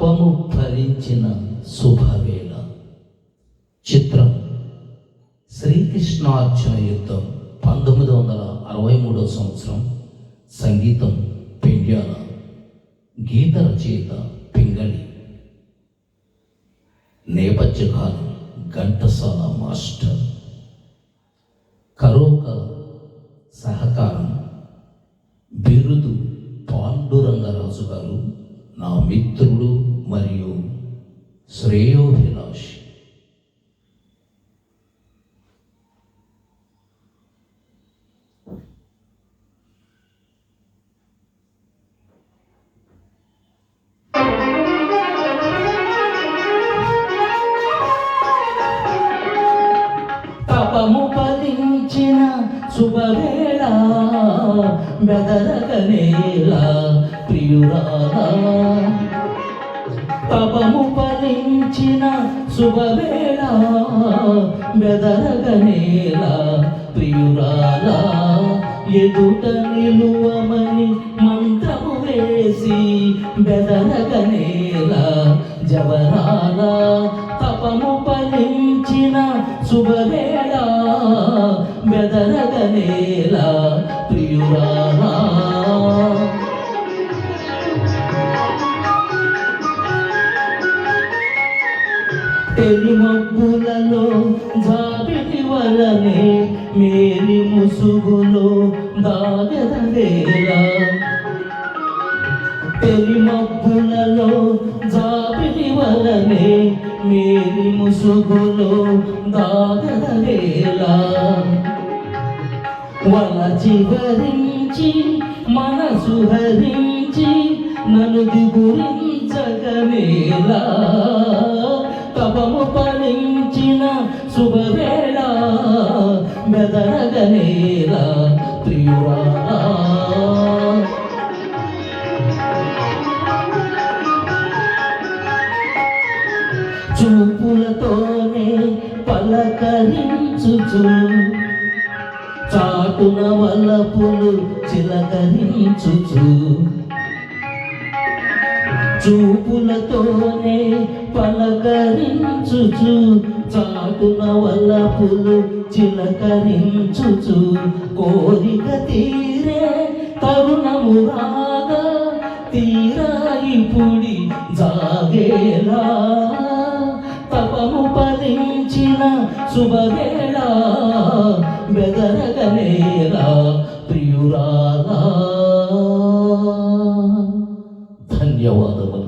పాపము భరించిన శుభవేళ. చిత్రం. శ్రీకృష్ణార్జున యుద్ధం పంతొమ్మిది వందల అరవై మూడవ సంవత్సరం. సంగీతం పెండ్యాల. గీత రచయిత పింగళి. నేపథ్యకాలం ఘంటసాల మాస్టర్. కరోక సహకారం. బిరుదు పాండురంగరాజు గారు నా మిత్రుడు మరియు శ్రేయోభిలాషి. తపము ఫలించిన శుభవేళ బెదరగనేల ప్రియురాలా. తపము ఫలించిన శుభవేళ బెదరగనేల ప్రియురాలా ఎదుట నిలువమని మంత్రము వేసి బెదరగనేల జవరాల తపము ఫలించిన శుభవేళ బెదరగనేల ప్రియురాల. తెలి మబ్బులలో జాబిలి వలనే మేలి ముసుగులో దాగదలేలా తెలి మబ్బులలో జాబిలి వలనే మేలి ముసుగులో దాగదలేలా వల చివరించి మనసు హరించి నన్ను దిగురించగనేలా తపము ఫలించిన శుభవేళ మెదరగనేలా ప్రియురాలా చూపులతోనే పలకరించుచు చాటున వల్లపులు చిలకరించుచు. చూపులతోనే పలకరించుచు చాటున వల్లపులు చిలకరించుచు. కోరిక తీరే తరుణము రాగా తీరాయి పుడి జాగేలా. తపము పలించిన శుభవేళ బెదరగలేలా ప్రియురాలా. 业务的。